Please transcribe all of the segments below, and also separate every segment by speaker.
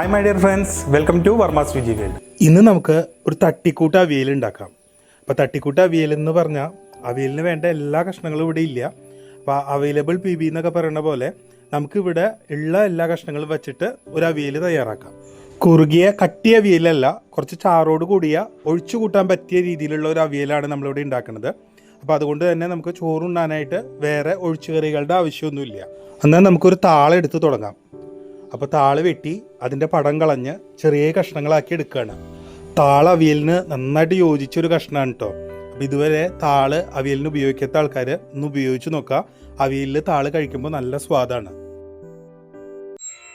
Speaker 1: Hi my dear friends welcome to Varma's VG world ഇന്ന് നമുക്ക് ഒരു തട്ടിക്കൂട്ട് അവിയൽ ഉണ്ടാക്കാം. അപ്പോൾ തട്ടിക്കൂട്ട് അവിയൽ എന്ന് പറഞ്ഞാൽ അവിയലിന് വേണ്ട എല്ലാ കഷ്ണങ്ങളും ഇവിടെ ഇല്ല. അപ്പോൾ അവൈലബിൾ പി ബി എന്നൊക്കെ പറയുന്ന പോലെ നമുക്കിവിടെ ഉള്ള എല്ലാ കഷ്ണങ്ങളും വെച്ചിട്ട് ഒരു അവിയൽ തയ്യാറാക്കാം. കുറുകിയ കട്ടിയ അവിയലല്ല കുറച്ച് ചാറോട് കൂടിയ ഒഴിച്ചു കൂട്ടാൻ പറ്റിയ രീതിയിലുള്ള ഒരു അവിയലാണ് നമ്മളിവിടെ ഉണ്ടാക്കുന്നത്. അപ്പോൾ അതുകൊണ്ട് തന്നെ നമുക്ക് ചോറുണ്ണാനായിട്ട് വേറെ ഒഴിച്ചുകറികളുടെ ആവശ്യമൊന്നുമില്ല. എന്നാൽ നമുക്കൊരു താളെടുത്ത് തുടങ്ങാം. അപ്പോൾ താൾ വെട്ടി അതിന്റെ പടം കളഞ്ഞ് ചെറിയ കഷ്ണങ്ങളാക്കി എടുക്കുകയാണ് താൾ അവിയലിന് നന്നായിട്ട് യോജിച്ചൊരു കഷ്ണമാണ് കേട്ടോ അപ്പോൾ ഇതുവരെ താൾ അവിയലിന് ഉപയോഗിക്കാത്ത ആൾക്കാർ ഒന്ന് ഉപയോഗിച്ച് നോക്കുക അവിയലിൽ താൾ കഴിക്കുമ്പോൾ നല്ല സ്വാദാണ്.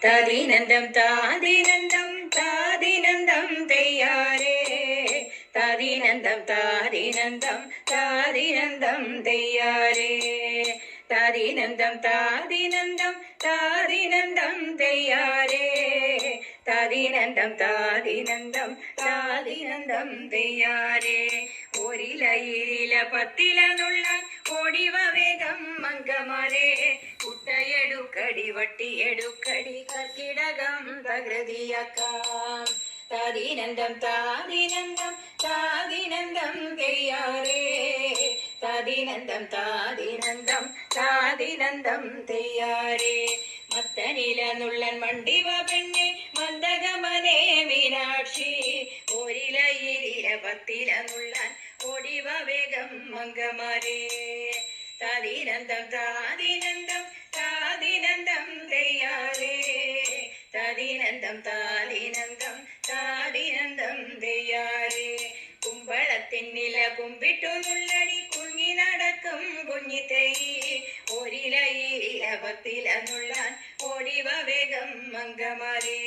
Speaker 2: താദിനന്ദം താദിനന്ദം താദിനന്ദം തെയ്യാരേ താദിനന്ദം താദിനന്ദം താദിനന്ദം താദിനന്ദം താദിനന്ദം തെയ്യാരേ താദിനന്ദം താദിനന്ദം താദിനന്ദം തെയ്യാരേ ഒരില ഇരില പത്തില നുള്ളാൻ ഓടിവ വേഗം മങ്കമരേ കുട്ടയെടുക്കടി വട്ടിയെടുക്കടി കർക്കിടകം തകൃതിയാക്കാം താദിനന്ദം താദിനന്ദം താദിനന്ദം തെയ്യാറേ താദിനന്ദം താദിനന്ദം താദിനന്ദം തെയ്യാറേ. മത്തനില നുള്ളൻ മണ്ടിവ പെണ്ണെ മന്ദഗമനേ മീനാക്ഷി. ഒരില ഇരില പത്തില നുള്ളാൻ ഓടിവ വേഗം മംഗമരേ തതിനന്ദം താതിനന്ദം താതിനന്ദം തെയ്യാറേ. തതിനന്ദം താതിനന്ദം താതിനന്ദം തെയ്യാറേ. കുമ്പളത്തിൻ നില കുമ്പിട്ടു നുള്ളടി നടക്കും കുഞ്ഞിത്തൈ തെയ്യി ഒരില ഇരില പത്തില നുള്ളാൻ ഓടിവ വേഗം മങ്കമാരേ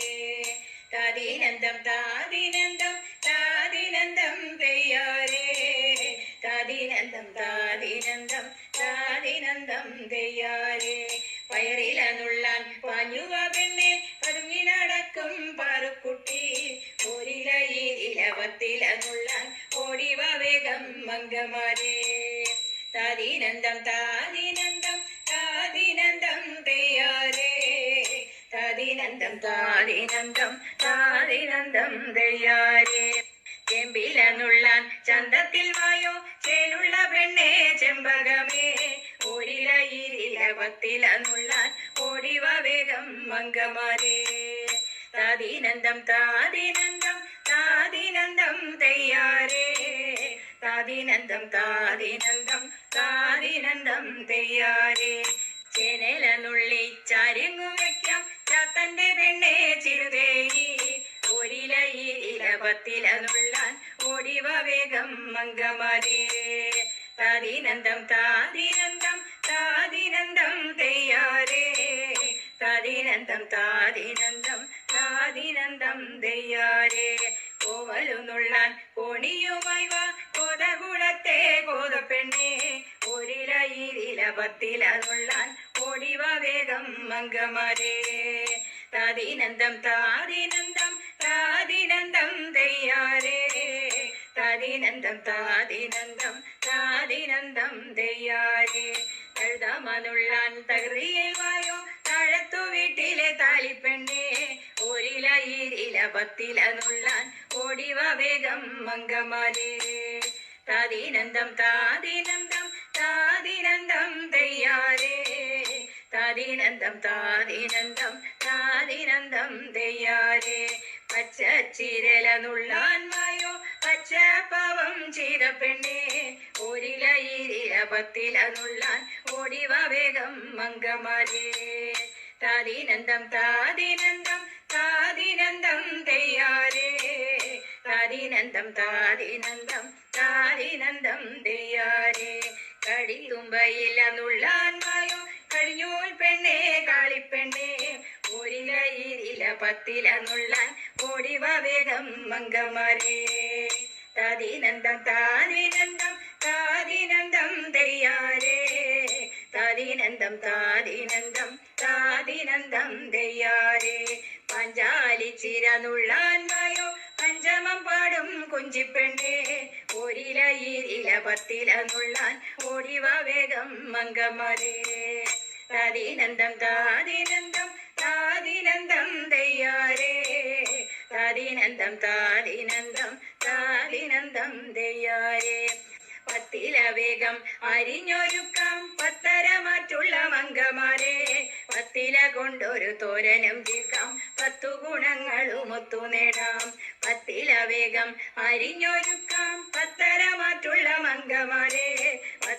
Speaker 2: താതിനന്ദം താതിനന്ദം താതിനന്ദം തെയ്യാരേ താതിനന്ദം താതിനന്ദം താതിനന്ദം തെയ്യാരേ പയറിലുള്ള പഞ്ഞുവ പെണ്ണെ പതുങ്ങി നടക്കും പാറുക്കുട്ടി. ഒരില ഇരില പത്തില ഓടിവ വേഗം മങ്കമാരേ ചന്തത്തിൽ വായോ? ചേലുള്ള പെണ്ണേ ചെമ്പകമേ. ഒരില ഇരില പത്തില നുള്ളാൻ ഓടിവ വേഗം മങ്കമാരേ താദിനന്ദം താദിനന്ദം താദിനന്ദം തെയ്യാരേ താദിനന്ദം താദിനന്ദം താദിനന്ദം തെയ്യാരേ ചേനല നുള്ളി ചാരിങ്ങു വെക്കാം ചാത്തന്റെ പെണ്ണെ ചിരുതേരി ഒരില ഇരില പത്തില നുള്ളാൻ ഓടിവ വേഗം മങ്കമാരേ താദിനന്ദം താദിനന്ദം താദിനന്ദം തെയ്യാരേ താദിനന്ദം താദിനന്ദം താദിനന്ദം തെയ്യാരേ കോവലു നുള്ളാൻ കോണിയുമായി വാ. കോതകുളത്തെ കോതപ്പെണ്ണെ. ഒരില ഇരില പത്തില നുള്ളാൻ ഓടിവ വേഗം മങ്കമാരേ താദിനന്ദം താദിനന്ദം താദിനന്ദം തെയ്യാരേ. താദിനന്ദം താദിനന്ദം താദിനന്ദം തെയ്യാരേ. കഴുതാമനുള്ളാൻ തകറിയിൽ വായോ. വീട്ടിലെ താലിപ്പെണ്ണെ ഒരില ഇരില പത്തില നുള്ളാൻ ഓടിവ വേഗം മങ്കമാരേ താതിനന്ദം താതിനന്ദം താതിനന്ദം തെയ്യാരേ താതിനന്ദം താതിനന്ദം താതിനന്ദം തെയ്യാരേ പച്ച ചിരല നുള്ളാൻ മായോ പച്ച പാവം ചെയ്ത പെണ്ണെ. ഒരില ഇരില പത്തില നുള്ളാൻ ഓടിവ വേഗം മങ്കമാരേ താദിനന്ദം താദിനന്ദം താദിനന്ദം തെയ്യാരേ താദിനന്ദം താദിനന്ദം താദിനന്ദം തെയ്യാരേ കടിത്തുമ്പയില നുള്ളാൻ വായോ കഴിഞ്ഞോൽ പെണ്ണേ കാളിപ്പെണ്ണേ. ഒരില ഇരില പത്തില നുള്ളാൻ ഓടിവ വേഗം മംഗമാരേ. താദിനന്ദം താദിനന്ദം താദിനന്ദം തെയ്യാരേ താദിനന്ദം താദിനന്ദം താദിനന്ദം തെയ്യാരേ പഞ്ചാലി ചിരനുള്ളാൻമയോ നുള്ളാൻ പഞ്ചമം പാടും കുഞ്ചിപ്പെണ്ണെ. ഒരില ഇരില പത്തില നുള്ളാൻ ഓടിവ വേഗം മങ്കമാരേ സാദിനന്ദം താദിനന്ദം താദിനന്ദം തെയ്യാരേ താദിനന്തം താദിനന്ദം താദിനന്ദം തെയ്യാരേ പത്തില വേഗം അരിഞ്ഞൊരുക്കം പത്തര മറ്റുള്ള മങ്കമാരെ പത്തില കൊണ്ടൊരു തോരനും തീർക്കാം പത്തു ഗുണങ്ങളും ഒത്തു നേടാം. പത്തില വേഗം അരിഞ്ഞൊരുക്കാം. പത്തര മാറ്റുള്ള മങ്കമാരെ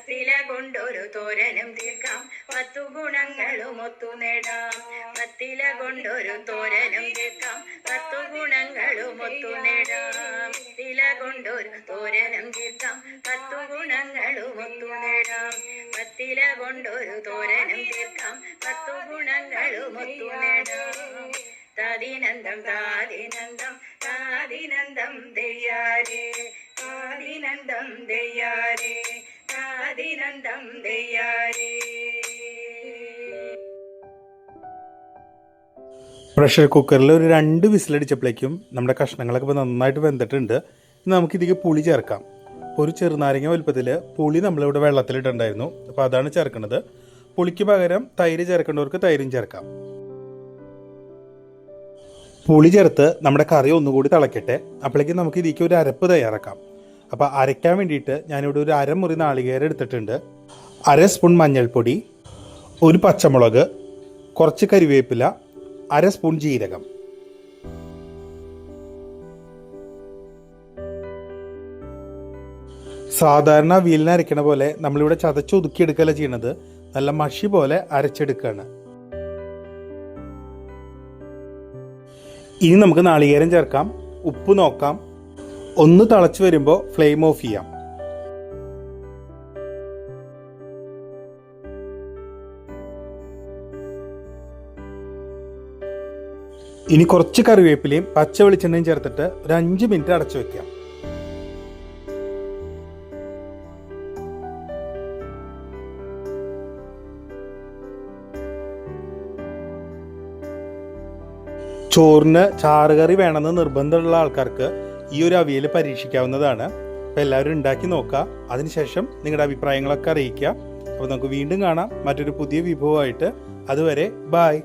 Speaker 2: പത്തില കൊണ്ടൊരു തോരനും തീർക്കാം. പത്തു ഗുണങ്ങളും ഒത്തു നേടാം. പത്തില കൊണ്ടൊരു തോരനും തീർക്കാം. പത്തു ഗുണങ്ങളും ഒത്തു നേടാം. തില കൊണ്ടൊരു തോരനും തീർക്കാം. പത്തു ഗുണങ്ങളും ഒത്തു നേടാം. പത്തില കൊണ്ടൊരു തോരനും തീർക്കാം. പത്തു ഗുണങ്ങളും ഒത്തു നേടാം. താദിനന്ദം താദിനന്ദം താദിനന്ദം ദയ്യാരേ താദിനന്ദം ദയ്യാരേ താദിനന്ദം ദയ്യാരേ
Speaker 1: പ്രഷർ കുക്കറിൽ ഒരു രണ്ട് വിസിലടിച്ചപ്പോഴേക്കും നമ്മുടെ കഷ്ണങ്ങളൊക്കെ ഇപ്പോൾ നന്നായിട്ട് വെന്തിട്ടുണ്ട്. ഇനി നമുക്ക് ഇതിലേക്ക് പുളി ചേർക്കാം. ഒരു ചെറുനാരങ്ങ വലുപ്പത്തിൽ പുളി നമ്മളിവിടെ വെള്ളത്തിലിട്ടുണ്ടായിരുന്നു അപ്പോൾ അതാണ് ചേർക്കുന്നത് പുളിക്ക് പകരം തൈര് ചേർക്കേണ്ടവർക്ക് തൈരും ചേർക്കാം. പുളി ചേർത്ത് നമ്മുടെ കറി ഒന്നുകൂടി തിളക്കട്ടെ. അപ്പോഴേക്കും നമുക്ക് ഇതിലേക്ക് ഒരു അരപ്പ് തയ്യാറാക്കാം. അപ്പോൾ അരയ്ക്കാൻ വേണ്ടിയിട്ട് ഞാനിവിടെ ഒരു അരമുറി നാളികേരം എടുത്തിട്ടുണ്ട്. അര സ്പൂൺ മഞ്ഞൾപ്പൊടി ഒരു പച്ചമുളക് കുറച്ച് കരിവേപ്പില അര സ്പൂൺ ജീരകം. സാധാരണ വീലിന് അരയ്ക്കണ പോലെ നമ്മളിവിടെ ചതച്ച് ഒതുക്കിയെടുക്കല ചെയ്യണത്? നല്ല മഷി പോലെ അരച്ചെടുക്കുകയാണ് ഇനി നമുക്ക് നാളികേരം ചേർക്കാം. ഉപ്പ് നോക്കാം. ഒന്ന് തിളച്ച് വരുമ്പോൾ ഫ്ലെയിം ഓഫ് ചെയ്യാം. ഇനി കുറച്ച് കറിവേപ്പിലയും പച്ച വെളിച്ചെണ്ണയും ചേർത്തിട്ട് ഒരു അഞ്ച് മിനിറ്റ് അടച്ചു വെക്കാം. ചോറിന് ചാറുകറി വേണമെന്ന് നിർബന്ധമുള്ള ആൾക്കാർക്ക് ഈ ഒരു അവിയൽ പരീക്ഷിക്കാവുന്നതാണ്. അപ്പോൾ എല്ലാവരും ഉണ്ടാക്കി നോക്കുക. അതിനുശേഷം നിങ്ങളുടെ അഭിപ്രായങ്ങളൊക്കെ അറിയിക്കുക. അപ്പോൾ നമുക്ക് വീണ്ടും കാണാം. മറ്റൊരു പുതിയ വിഭവമായിട്ട്. അതുവരെ ബായ്